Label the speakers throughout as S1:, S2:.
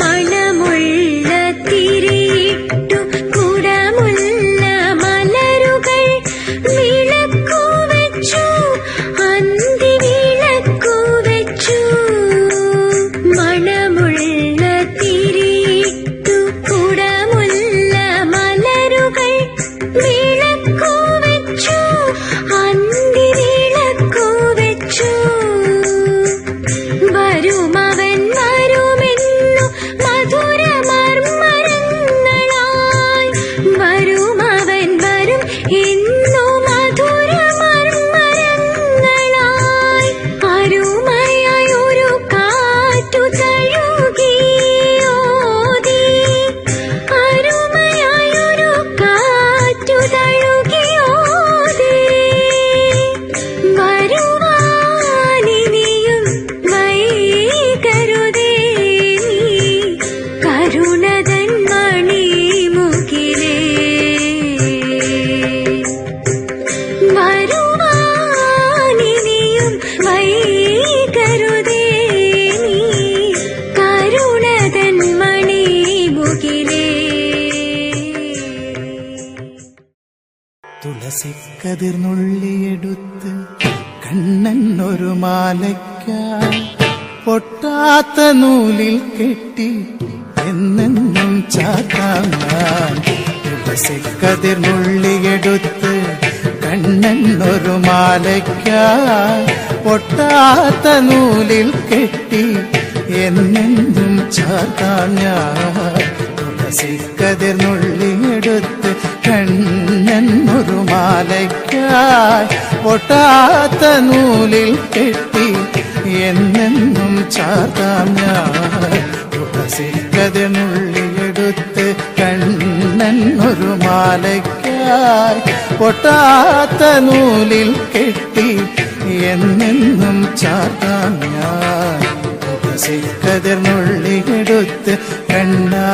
S1: மண்
S2: തുളസിക്കതിർന്നുള്ളിയെടുത്ത് കണ്ണൻ ഒരു മാലയ്ക്കായി പൊട്ടാത്ത നൂലിൽ കെട്ടി എന്നെന്നും ചാത്താൻ ഞാൻ തുളസിക്കതിർന്നുള്ളിയെടുത്ത് കണ്ണൻ ഒരു മാലയ്ക്കായി പൊട്ടാത്ത നൂലിൽ കെട്ടി എന്നെന്നും ചാത്താൻ ഞാൻ തുളസിക്കതിർന്നുള്ളിയെടുത്ത് കണ്ണൻ ഒരു മാലയ്ക്കായി പൊട്ടാത്ത നൂലിൽ കെട്ടി എന്നെന്നും ചാത്താം ഞാൻ. കണ്ണൻ ഒരു മാലയ്ക്കായി പൊട്ടാത്ത നൂലിൽ കെട്ടി എന്നെന്നും ചാത്താം ഞാൻ. സിക്കതിർന്നുള്ളിയെടുത്ത് കണ്ണാ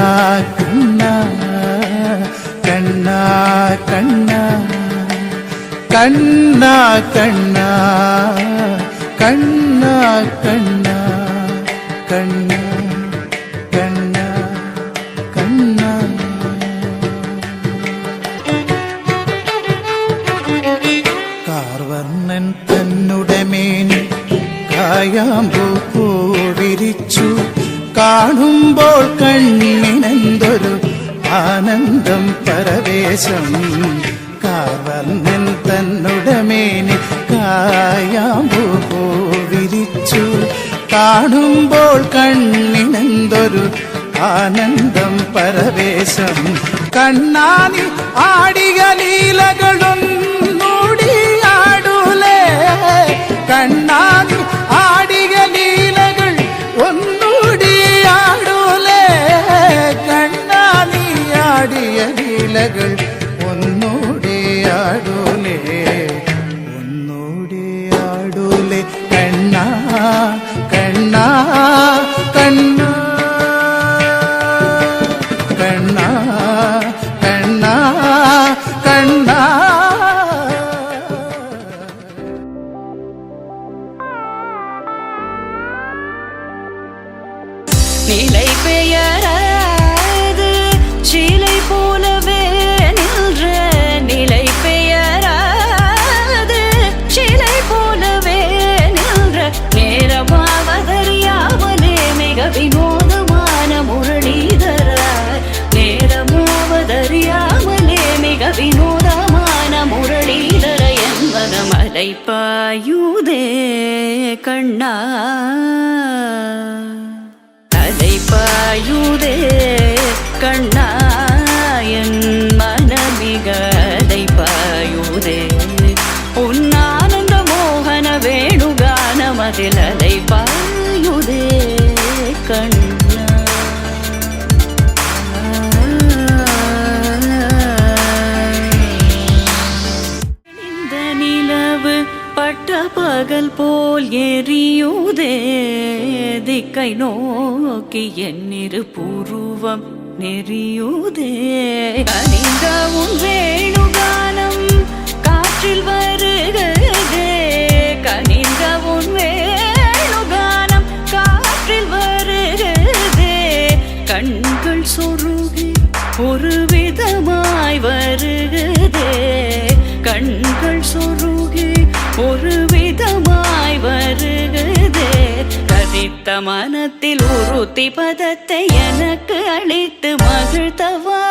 S2: കണ്ണാ കണ്ണാ കണ്ണാ കണ്ണാ കണ്ണ കണ്ണ കണ്ണ. കാർവർണൻ തന്നുടെ മേനി കായാമ്പൂ പൂവിരിച്ചു. കാണുമ്പോൾ കണ്ണിനെന്തൊരു ആനന്ദം പരവേശം. കാർവർണൻ തന്നുടെ മേനി കായാമ്പൂ വിരിച്ചു. കാണുമ്പോൾ കണ്ണിനെന്തൊരു ആനന്ദം പരവേശം. കണ്ണാനി ആടിയ ലീലകളും കണ്ണാനി ആടിയ
S3: நிலை பெயராது சீலை போலவே நின்ற நிலை பெயராது. சீலை போலவே நின்ற நேரமாவதறியாமலே மிக வினோதமான முரளிதரா நேரமாவதறியாமலே மிக வினோதமான முரளிதர என்பத மலைப்பாயுதே கண்ணா. கண்ணா இந்த நிலவு பட்ட பகல் போல் எரியுதே. திக்கை நோக்கி என்னிரு புருவம் நெறியுதே. கனிந்த உன் வேணுகானம் காற்றில் வருகிறதே. கனிந்த உன் வேணுகானம் கதித்த மனத்தில் உறுத்தி பதத்தை எனக்கு அளித்து மகிழ்த்தவா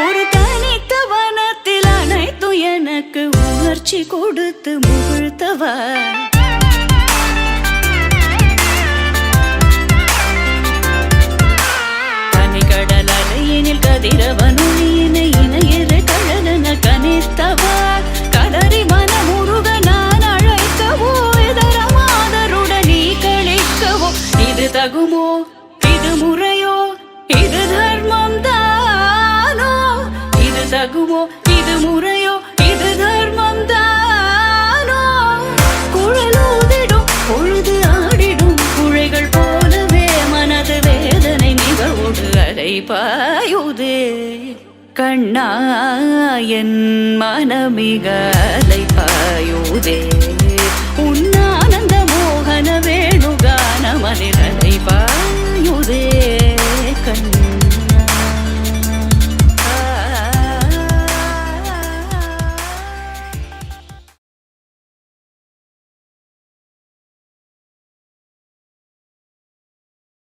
S3: ஒரு தனித்த வனத்தில் அனைத்து எனக்கு உணர்ச்சி கொடுத்து முகிழ்த்தவா தகுமோ இது முறையோ? இது தர்மம் தானோ இது தகுமோ இது முறையோ? இது தர்மம் தானோ குழலூதிடும் பொழுது ஆடிடும். குழைகள் போலவே மனது வேதனை மிகவோடு அலை கண்ணா என் மனமிக அலை